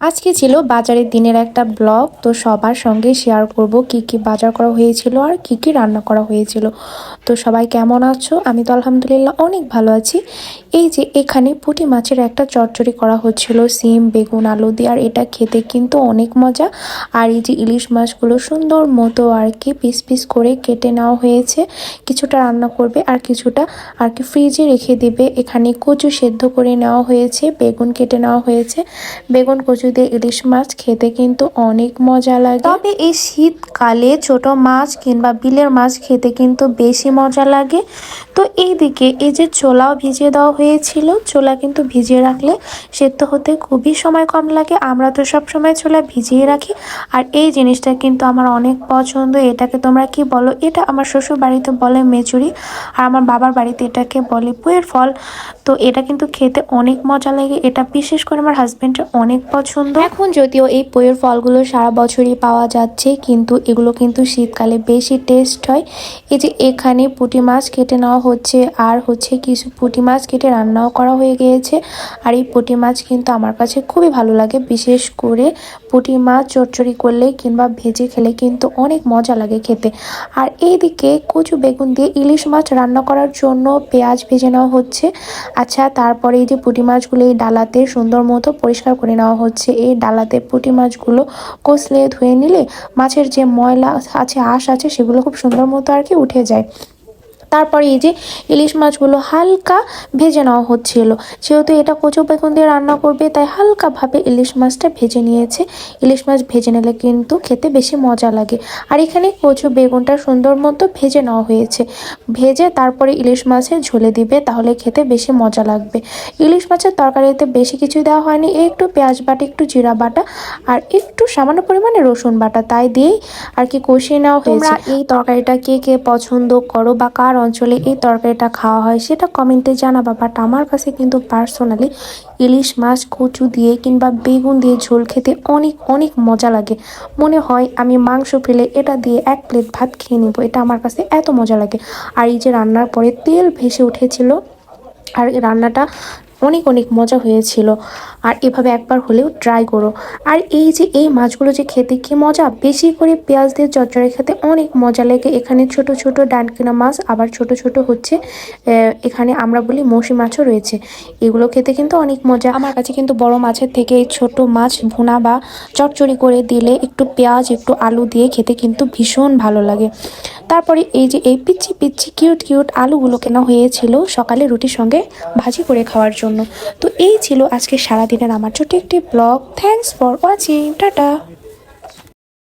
আজকে ছিল বাজারের দিনের একটা ব্লগ, তো সবার সঙ্গে শেয়ার করব কি কি বাজার করা হয়েছিল আর কি কি রান্না করা হয়েছিল। তো সবাই কেমন আছো? আমি তো আলহামদুলিল্লাহ অনেক ভালো আছি। এই যে এখানে পুঁটি মাছের একটা চচ্চড়ি করা হচ্ছিল, সিম, বেগুন, আলু দিয়ে, আর এটা খেতে কিন্তু অনেক মজা। আর এই যে ইলিশ মাছগুলো সুন্দর মতো আর কি পিস পিস করে কেটে নেওয়া হয়েছে। কিছুটা রান্না করবে আর কিছুটা আর কি ফ্রিজে রেখে দিবে। এখানে কচু সেদ্ধ করে নেওয়া হয়েছে, বেগুন কেটে নেওয়া হয়েছে। বেগুন কচু দিয়ে ইলিশ মাছ খেতে কিন্তু অনেক মজা লাগে। তবে এই শীতকালে ছোট মাছ কিংবা বিলের মাছ খেতে কিন্তু বেশি মজা লাগে। তো এইদিকে এই যে ছোলাও ভিজিয়ে দেওয়া হয়েছিল, ছোলা কিন্তু ভিজিয়ে রাখলে সেদ্ধ হতে খুবই সময় কম লাগে। আমরা তো সব সময় ছোলা ভিজিয়ে রাখি। আর এই জিনিসটা কিন্তু আমার অনেক পছন্দ। এটাকে তোমরা কি বলো? এটা আমার শ্বশুর বাড়িতে বলে মেচুরি, আর আমার বাবার বাড়িতে এটাকে বলে পুয়ের ফল। তো এটা কিন্তু খেতে অনেক মজা লাগে। এটা বিশেষ করে আমার হাজব্যান্ডের অনেক পছন্দ। এখন যদিও এই পুয়ের ফলগুলো সারা বছরই পাওয়া যাচ্ছে, কিন্তু এগুলো কিন্তু শীতকালে বেশি টেস্ট হয়। এই যে এখানে পুঁটি মাছ কেটে নেওয়া হচ্ছে, আর হচ্ছে কিছু পুঁটি মাছ কেটে রান্নাও করা হয়ে গিয়েছে। আর এই পুঁটি মাছ কিন্তু আমার কাছে খুবই ভালো লাগে, বিশেষ করে পুঁটি মাছ চচ্চড়ি করলে কিংবা ভেজে খেলে কিন্তু অনেক মজা লাগে খেতে। আর এইদিকে কচু বেগুন দিয়ে ইলিশ মাছ রান্না করার জন্য পেঁয়াজ ভেজে নেওয়া হচ্ছে। আচ্ছা তারপরে এই যে পুঁটি মাছগুলো এই ডালাতে সুন্দর মতো পরিষ্কার করে নেওয়া হচ্ছে। এই ডালাতে পুঁটি মাছগুলো কষলে ধুয়ে নিলে মাছের যে ময়লা আছে, আঁশ আছে, সেগুলো খুব সুন্দর মতো আর কি উঠে যায়। তারপরে এই যে ইলিশ মাছগুলো হালকা ভেজে নেওয়া হচ্ছিল। যেহেতু এটা কচু বেগুন দিয়ে রান্না করবে তাই হালকাভাবে ইলিশ মাছটা ভেজে নিয়েছে। ইলিশ মাছ ভেজে নিলে কিন্তু খেতে বেশি মজা লাগে। আর এখানে কচু বেগুনটা সুন্দর মতো ভেজে নেওয়া হয়েছে। ভেজে তারপরে ইলিশ মাছে ঝোলে দিবে তাহলে খেতে বেশি মজা লাগবে। ইলিশ মাছের তরকারিতে বেশি কিছু দেওয়া হয়নি একটু পেঁয়াজ বাটা একটু জিরা বাটা আর একটু সামান্য পরিমাণে রসুন বাটা। তাই দিয়েই আর কি কষিয়ে নেওয়া হয়েছে। এই তরকারিটা কে কে পছন্দ করো বা কার অঞ্চলে এই তরকারিটা খাওয়া হয়, সেটা কমেন্টে জানাবা। বাট আমার কাছে কিন্তু পার্সোনালি ইলিশ মাছ, কচু দিয়ে কিংবা বেগুন দিয়ে ঝোল খেতে অনেক অনেক মজা লাগে। মনে হয় আমি মাংস ফেলে এটা দিয়ে এক প্লেট ভাত খেয়ে নেব, এটা আমার কাছে এত মজা লাগে। আর এই যে রান্নার পরে তেল ভেসে উঠেছিল, আর রান্নাটা অনেক অনেক মজা হয়েছিল। আর এভাবে একবার হলেও ট্রাই করো। আর এই যে এই মাছগুলো যে খেতে কি মজা? বেশি করে পেঁয়াজ দিয়ে চচ্চড়ি খেতে অনেক মজা লাগে। এখানে ছোট ছোট ডানকিনা মাছ, আবার ছোট ছোট হচ্ছে এখানে আমরা বলি মৌসি মাছও রয়েছে। এগুলো খেতে কিন্তু অনেক মজা। আমার কাছে কিন্তু বড় মাছের থেকে এই ছোট মাছ, ভুনা বা চটচড়ি করে দিলে একটু পেঁয়াজ, একটু আলু দিয়ে খেতে কিন্তু ভীষণ ভালো লাগে। তারপরে এই যে এই পিচ্ছি পিচ্ছি কিউট কিউট আলুগুলো কেনা হয়েছিল সকালে রুটির সঙ্গে ভাজি করে খাওয়ার জন্য। তো এই ছিল আজকে সারাদিনের আমার ছোট একটি blog thanks for watching tata.